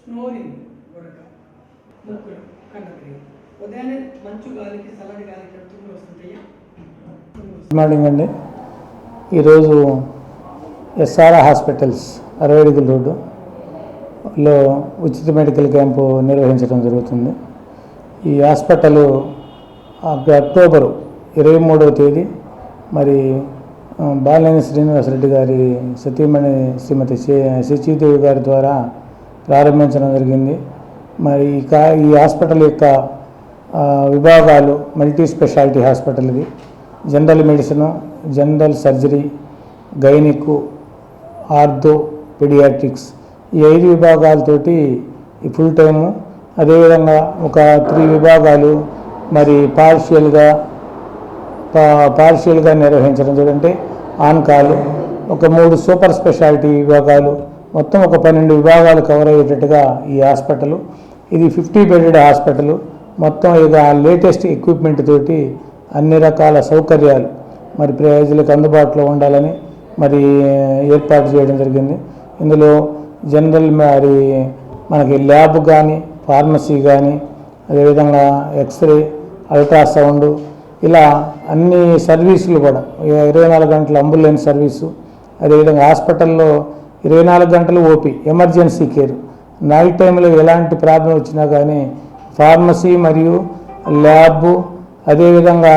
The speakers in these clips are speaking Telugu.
స్నోరింగ్ గొడక ఉదయాన్నే మంచు గాలికి చల్లటి గాలికి తుమ్ములు వస్తుంటాయా? గుడ్ మార్నింగ్ అండి. ఈరోజు ఎస్ఆర్ హాస్పిటల్స్ అరవైడుగుల రోడ్డు లో ఉచిత మెడికల్ క్యాంపు నిర్వహించడం జరుగుతుంది. ఈ హాస్పిటల్ అక్టోబరు ఇరవై మూడవ తేదీ మరి బాలినేని శ్రీనివాసరెడ్డి గారి సతీమణి శ్రీమతి శ్రీ- శచీదేవి గారి ద్వారా ప్రారంభించడం జరిగింది. మరి ఈ కా ఈ హాస్పిటల్ యొక్క విభాగాలు మల్టీ స్పెషాలిటీ హాస్పిటల్ ఇది. General medicine general surgery gynaec ortho paediatrics ఈ ఐదు విభాగాలతోటి ఈ ఫుల్ టైము అదేవిధంగా ఒక త్రీ విభాగాలు మరి పార్షియల్గా పా- పార్షియల్గా నిర్వహించడం చూడంటే ఆన్ కాల్ ఒక మూడు సూపర్ స్పెషాలిటీ విభాగాలు మొత్తం ఒక పన్నెండు విభాగాలు కవర్ అయ్యేటట్టుగా ఈ హాస్పిటల్. ఇది ఫిఫ్టీ బెడెడ్ హాస్పిటల్. మొత్తం ఇక లేటెస్ట్ ఎక్విప్మెంట్ తోటి అన్ని రకాల సౌకర్యాలు మరి ప్రజలకు అందుబాటులో ఉండాలని మరి ఏర్పాటు చేయడం జరిగింది. ఇందులో జనరల్ మరి మనకి ల్యాబ్ కానీ ఫార్మసీ కానీ అదేవిధంగా ఎక్స్రే అల్ట్రాసౌండ్ ఇలా అన్ని సర్వీసులు కూడా ఇరవై నాలుగు గంటల అంబులెన్స్ సర్వీసు అదేవిధంగా హాస్పిటల్లో ఇరవై నాలుగు గంటలు ఓపీ ఎమర్జెన్సీ కేర్. నైట్ టైంలో ఎలాంటి ప్రాబ్లం వచ్చినా కానీ ఫార్మసీ మరియు ల్యాబ్ అదేవిధంగా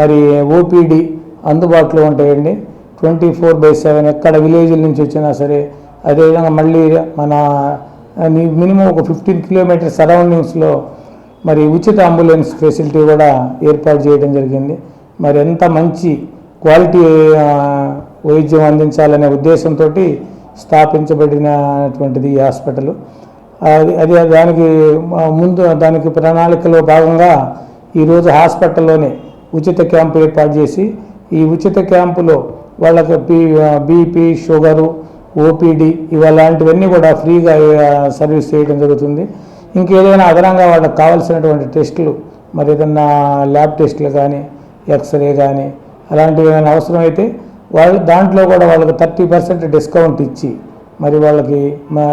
మరి ఓపీడీ అందుబాటులో ఉంటాయండి. ట్వంటీ ఫోర్ బై సెవెన్ ఎక్కడ విలేజ్ల నుంచి వచ్చినా సరే అదేవిధంగా మళ్ళీ మన మినిమం ఒక ఫిఫ్టీన్ కిలోమీటర్ సరౌండింగ్స్లో మరి ఉచిత అంబులెన్స్ ఫెసిలిటీ కూడా ఏర్పాటు చేయడం జరిగింది. మరి ఎంత మంచి క్వాలిటీ వైద్యం అందించాలనే ఉద్దేశంతో స్థాపించబడినటువంటిది ఈ హాస్పిటల్. అది అది దానికి ముందు దానికి ప్రణాళికలో భాగంగా ఈరోజు హాస్పిటల్లోనే ఉచిత క్యాంపు ఏర్పాటు చేసి ఈ ఉచిత క్యాంపులో వాళ్ళకి బీపీ షుగరు ఓపీడీ ఇవలాంటివన్నీ కూడా ఫ్రీగా సర్వీస్ చేయడం జరుగుతుంది. ఇంకేదైనా అదనంగా వాళ్ళకి కావాల్సినటువంటి టెస్టులు మరి ఏదన్నా ల్యాబ్ టెస్టులు కానీ ఎక్స్రే కానీ అలాంటివి ఏమైనా అవసరమైతే వాళ్ళు దాంట్లో కూడా వాళ్ళకి థర్టీ పర్సెంట్ డిస్కౌంట్ ఇచ్చి మరి వాళ్ళకి మా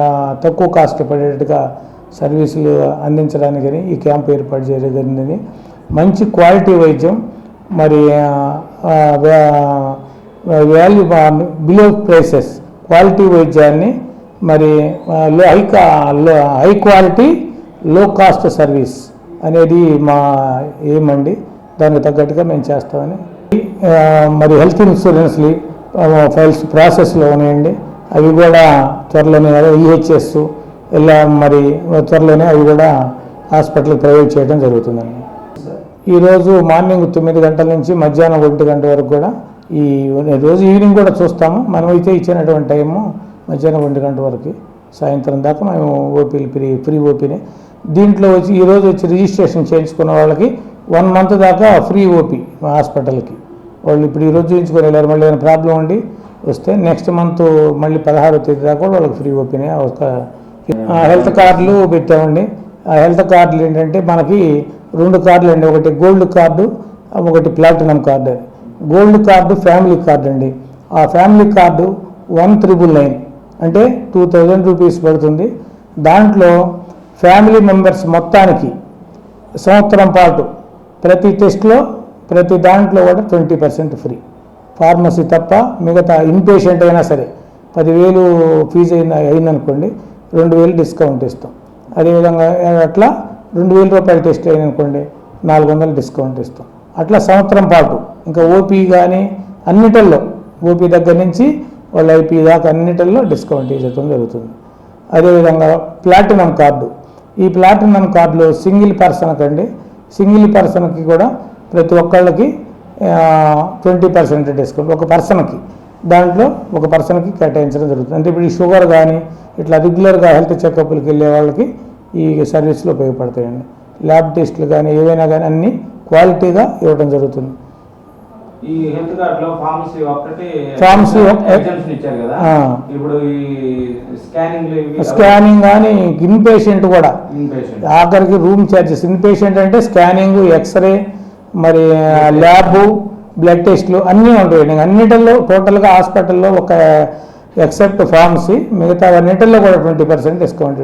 తక్కువ కాస్ట్ పడేటట్టుగా సర్వీసులు అందించడానికి ఈ క్యాంప్ ఏర్పాటు చేయడం మంచి క్వాలిటీ వైద్యం మరి వాల్యూ బిలో ప్రైసెస్ క్వాలిటీ వైద్యాన్ని మరి లో హై కా low high quality low cost service అనేది మా ఏమండి? దానికి తగ్గట్టుగా మేము చేస్తామని. మరి హెల్త్ ఇన్సూరెన్స్లు ఫైల్స్ ప్రాసెస్లో ఉన్నాయండి. అవి కూడా త్వరలోనే ఈహెచ్ఎస్ ఇలా మరి త్వరలోనే అవి కూడా హాస్పిటల్కి ప్రొవైడ్ చేయడం జరుగుతుందండి. ఈరోజు మార్నింగ్ తొమ్మిది గంటల నుంచి మధ్యాహ్నం ఒంటి గంట వరకు కూడా ఈ రోజు ఈవినింగ్ కూడా చూస్తాము. మనమైతే ఇచ్చినటువంటి టైము మధ్యాహ్నం ఒంటి గంట వరకు సాయంత్రం దాకా మేము ఓపీలు ఫ్రీ ఫ్రీ ఓపీనే దీంట్లో వచ్చి ఈరోజు వచ్చి రిజిస్ట్రేషన్ చేయించుకున్న వాళ్ళకి వన్ మంత్ దాకా ఫ్రీ ఓపీ మా హాస్పిటల్కి వాళ్ళు ఇప్పుడు ఈరోజు చూయించుకొని వెళ్ళారు. మళ్ళీ ఏమైనా ప్రాబ్లం ఉండి వస్తే నెక్స్ట్ మంత్ మళ్ళీ పదహారో తేదీ దాకా కూడా వాళ్ళకి ఫ్రీ ఓపీనే ఒక ఆ, హెల్త్ కార్డులు పెట్టామండి. ఆ హెల్త్ కార్డులు ఏంటంటే మనకి రెండు కార్డులు అండి. ఒకటి గోల్డ్ కార్డు ఒకటి platinum card gold card family card అండి. ఆ family card one triple nine అంటే టూ థౌజండ్ రూపీస్ పడుతుంది. దాంట్లో ఫ్యామిలీ మెంబర్స్ మొత్తానికి సంవత్సరం పాటు ప్రతి టెస్ట్లో ప్రతి దాంట్లో కూడా ట్వంటీ పర్సెంట్ ఫ్రీ. ఫార్మసీ తప్ప మిగతా ఇన్పేషెంట్ అయినా సరే పదివేలు ఫీజు అయిన అయిందనుకోండి రెండు వేలు డిస్కౌంట్ ఇస్తాం. అదేవిధంగా అట్లా రెండు వేల రూపాయల టెస్ట్ అయిందనుకోండి నాలుగు వందలు డిస్కౌంట్ ఇస్తాం. అట్లా సంవత్సరం పాటు ఇంకా ఓపీ కానీ అన్నిటిల్లో ఓపీ దగ్గర నుంచి వాళ్ళ ఐపీ దాకా అన్నిటిల్లో డిస్కౌంట్ ఇవ్వడం జరుగుతుంది. అదేవిధంగా ప్లాటినం కార్డు. ఈ ప్లాటినం కార్డులో సింగిల్ పర్సన్కి అండి సింగిల్ పర్సన్కి కూడా ప్రతి ఒక్కళ్ళకి ట్వంటీ పర్సెంట్ డిస్కౌంట్. ఒక పర్సన్కి. దాంట్లో ఒక పర్సన్కి కేటాయించడం జరుగుతుంది. అంటే ఇప్పుడు ఈ షుగర్ కానీ ఇట్లా రెగ్యులర్గా హెల్త్ చెకప్లకి వెళ్ళే వాళ్ళకి ఈ సర్వీసులు ఉపయోగపడతాయండి. ల్యాబ్ టెస్టులు కానీ ఏవైనా కానీ అన్నీ క్వాలిటీగా ఇవ్వడం జరుగుతుంది. ఈ హెల్త్ కార్డ్లో ఫార్మసీ ఒక్కటి ఎగ్జామ్షన్ ఇచ్చారు కదా. ఇప్పుడు ఈ స్కానింగ్ స్కానింగ్ కానీ ఇన్ పేషెంట్ కూడా. ఆఖరికి రూమ్ ఛార్జెస్. ఇన్ పేషెంట్ అంటే స్కానింగ్ ఎక్స్రే మరి ల్యాబ్ బ్లడ్ టెస్ట్లు అన్నీ ఉంటాయి. అన్నిటిలో టోటల్గా హాస్పిటల్లో ఒక ఎక్సెప్ట్ ఫార్మసీ. మిగతా అన్నిటిలో కూడా ట్వంటీ పర్సెంట్ డిస్కౌంట్